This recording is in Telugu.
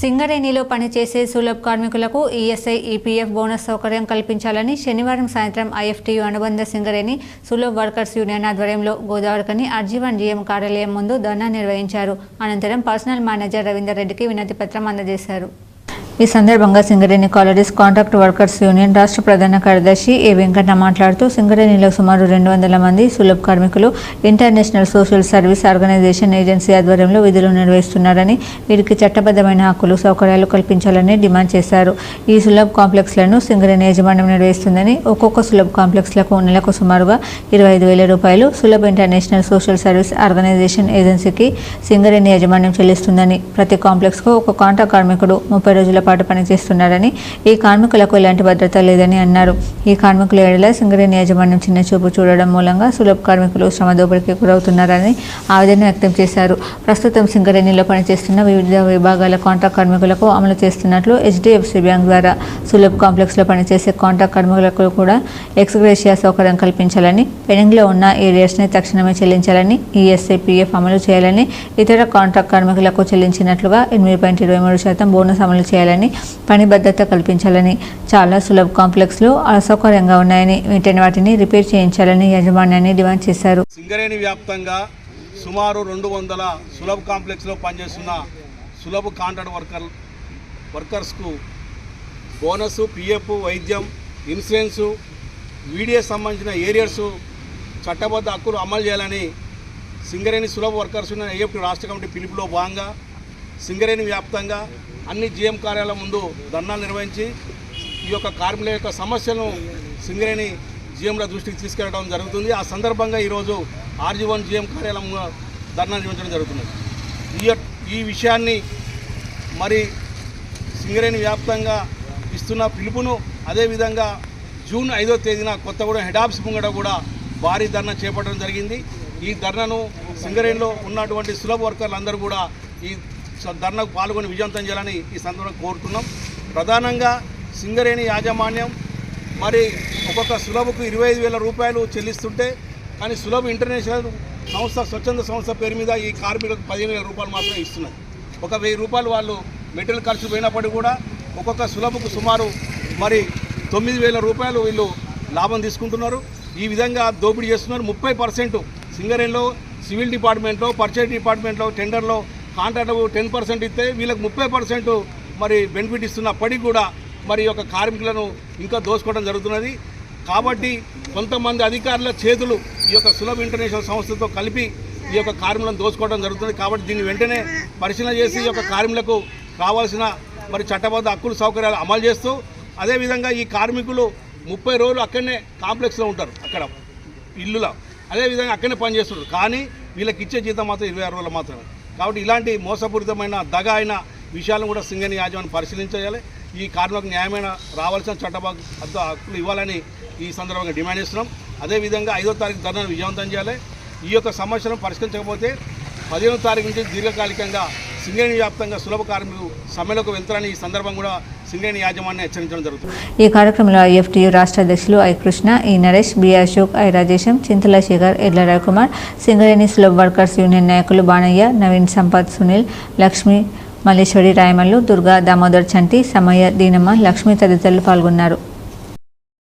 సింగరేణిలో పనిచేసే సులభ్ కార్మికులకు ఈఎస్ఐ ఈపీఎఫ్ బోనస్ సౌకర్యం కల్పించాలని శనివారం సాయంత్రం ఐఎఫ్టీయు అనుబంధ సింగరేణి సులభ్ వర్కర్స్ యూనియన్ ఆధ్వర్యంలో గోదావరికని అర్జీవన్ జీఎం కార్యాలయం ముందు ధర్నా నిర్వహించారు. అనంతరం పర్సనల్ మేనేజర్ రవీందర్ రెడ్డికి వినతి పత్రం అందజేశారు. ఈ సందర్భంగా Singareni collieries contract workers union రాష్ట్ర ప్రధాన కార్యదర్శి ఏ వెంకన్న మాట్లాడుతూ సింగరేణిలో సుమారు రెండు వందల మంది సులభ్ కార్మికులు international social service organisation agency ఆధ్వర్యంలో విధులు నిర్వహిస్తున్నారని వీరికి చట్టబద్ధమైన హక్కులు సౌకర్యాలు కల్పించాలని డిమాండ్ చేశారు. ఈ సులభ్ కాంప్లెక్స్లను సింగరేణి యాజమాన్యం నిర్వహిస్తుందని ఒక్కొక్క సులభ్ కాంప్లెక్స్లకు నెలకు సుమారుగా ఇరవై ఐదు వేల రూపాయలు Sulabh international social service organisation ఏజెన్సీకి సింగరేణి యాజమాన్యం చెల్లిస్తుందని ప్రతి కాంప్లెక్స్కు ఒక కాంట్రాక్ట్ కార్మికుడు ముప్పై రోజుల పాటు పనిచేస్తున్నారని ఈ కార్మికులకు ఎలాంటి భద్రత లేదని అన్నారు. ఈ కార్మికుల ఏడల సింగరేణి యాజమాన్యం చిన్న చూపు చూడడం మూలంగా సులభ కార్మికులు శ్రమ దోపిడీకి గురవుతున్నారని ఆవేదన వ్యక్తం చేశారు. ప్రస్తుతం సింగరేణిలో పనిచేస్తున్న వివిధ విభాగాల కాంట్రాక్ట్ కార్మికులకు అమలు చేస్తున్నట్లు హెచ్డిఎఫ్సి బ్యాంక్ ద్వారా సులభ్ కాంప్లెక్స్లో పనిచేసే కాంట్రాక్ట్ కార్మికులకు కూడా ఎక్స్గ్రేషియా సౌకర్యం కల్పించాలని పెండింగ్లో ఉన్న ఏరియాస్ని తక్షణమే చెల్లించాలని ఈఎస్ఐపిఎఫ్ అమలు చేయాలని ఇతర కాంట్రాక్ట్ కార్మికులకు చెల్లించినట్లుగా ఎనిమిది పాయింట్ ఇరవై మూడు శాతం బోనస్ అమలు చేయాలని పని భద్రత కల్పించాలని చాలా సులభ కాంప్లెక్స్లు అసౌకర్యంగా ఉన్నాయని వెంటనే వాటిని రిపేర్ చేయించాలని యాజమాన్యాన్ని డిమాండ్ చేశారు. సింగరేణి వ్యాప్తంగా సుమారు రెండు వందల సులభ కాంప్లెక్స్లో పనిచేస్తున్న సులభ కాంట్రాక్ట్ వర్కర్ వర్కర్స్కు బోనస్ పిఎఫ్ వైద్యం ఇన్సూరెన్సు వీడియో సంబంధించిన ఏరియర్స్ చట్టబద్ధ హక్కులు అమలు చేయాలని సింగరేణి సులభ వర్కర్స్ ఉన్న ఏఎఫ్టీ రాష్ట్ర కమిటీ పిలుపులో భాగంగా సింగరేణి వ్యాప్తంగా అన్ని జీఎం కార్యాలయం ముందు ధర్నాలు నిర్వహించి ఈ యొక్క కార్మికుల యొక్క సమస్యలను సింగరేణి జీఎంల దృష్టికి తీసుకెళ్ళడం జరుగుతుంది. ఆ సందర్భంగా ఈరోజు ఆర్జీ వన్ జీఎం కార్యాలయం ధర్నా నిర్వహించడం జరుగుతుంది ఈ ఈ విషయాన్ని మరి సింగరేణి వ్యాప్తంగా ఇస్తున్న పిలుపును అదేవిధంగా జూన్ ఐదో తేదీన కొత్తగూడెం హెడ్ ఆఫీస్ ముంగట కూడా భారీ ధర్నా చేపట్టడం జరిగింది. ఈ ధర్నాను సింగరేణిలో ఉన్నటువంటి సులభ వర్కర్లందరూ కూడా ఈ ధర్నాకు పాల్గొని విజయవంతం చేయాలని ఈ సందర్భంగా కోరుతున్నాం. ప్రధానంగా సింగరేణి యాజమాన్యం మరి ఒక్కొక్క సులభకు ఇరవై ఐదు వేల రూపాయలు చెల్లిస్తుంటే కానీ సులభ ఇంటర్నేషనల్ సంస్థ స్వచ్ఛంద సంస్థ పేరు మీద ఈ కార్మికులకు పదిహేను వేల రూపాయలు మాత్రమే ఇస్తున్నది. ఒక వెయ్యి రూపాయలు వాళ్ళు మెటీరియల్ ఖర్చు పోయినప్పటికీ కూడా ఒక్కొక్క సులభకు సుమారు మరి తొమ్మిది వేల రూపాయలు వీళ్ళు లాభం తీసుకుంటున్నారు. ఈ విధంగా దోపిడీ చేస్తున్నారు. ముప్పై పర్సెంట్ సింగరేణిలో సివిల్ డిపార్ట్మెంట్లో పర్చేజ్ డిపార్ట్మెంట్లో టెండర్లో కాంట్రాక్ట్ టెన్ పర్సెంట్ ఇస్తే వీళ్ళకి ముప్పై పర్సెంట్ మరి బెనిఫిట్ ఇస్తున్నప్పటికీ కూడా మరి ఈ యొక్క కార్మికులను ఇంకా దోసుకోవడం జరుగుతున్నది. కాబట్టి కొంతమంది అధికారుల చేతులు ఈ యొక్క సులభ ఇంటర్నేషనల్ సంస్థతో కలిపి ఈ యొక్క కార్మికులను దోసుకోవడం జరుగుతుంది. కాబట్టి దీన్ని వెంటనే పరిశీలన చేసి ఈ యొక్క కార్మికులకు కావాల్సిన మరి చట్టబద్ధ హక్కులు సౌకర్యాలు అమలు చేస్తూ అదేవిధంగా ఈ కార్మికులు ముప్పై రోజులు అక్కడనే కాంప్లెక్స్లో ఉంటారు అక్కడ ఇల్లులో. అదేవిధంగా అక్కడనే పనిచేస్తుంటారు. కానీ వీళ్ళకి ఇచ్చే జీతం మాత్రం ఇరవై ఆరు రోజులు మాత్రమే. కాబట్టి ఇలాంటి మోసపూరితమైన దగ అయిన విషయాలను కూడా సింగని యాజమాన్యం పరిశీలించాలి ఈ కార్మికులకు న్యాయమైన రావాల్సిన చట్టబద్ధ హక్కులు ఇవ్వాలని ఈ సందర్భంగా డిమాండ్ చేస్తున్నాం. అదేవిధంగా ఐదో తారీఖు ధర్నాను విజయవంతం చేయాలి. ఈ యొక్క సమస్యను పరిష్కరించకపోతే పదిహేనో తారీఖు నుంచి దీర్ఘకాలికంగా సింగరేణి వ్యాప్తంగా సులభ కార్మికులు సమ్మెలకు వెళ్తారని ఈ సందర్భం కూడా సింగరేణి యాజమాన్యం హెచ్చరించడం జరుగుతుంది. ఈ కార్యక్రమంలో ఐఎఫ్టీయు రాష్ట్ర అధ్యక్షులు I Krishna E Naresh B Ashok I Rajesham Chintala Shekar Edla Ravikumar Singareni Sulabh workers union నాయకులు బాణయ్య నవీన్ సంపత్ సునీల్ లక్ష్మి మల్లేశ్వరి రాయమల్లు దుర్గా దామోదర్ చంటి సమయ దీనమ్మ లక్ష్మి తదితరులు పాల్గొన్నారు.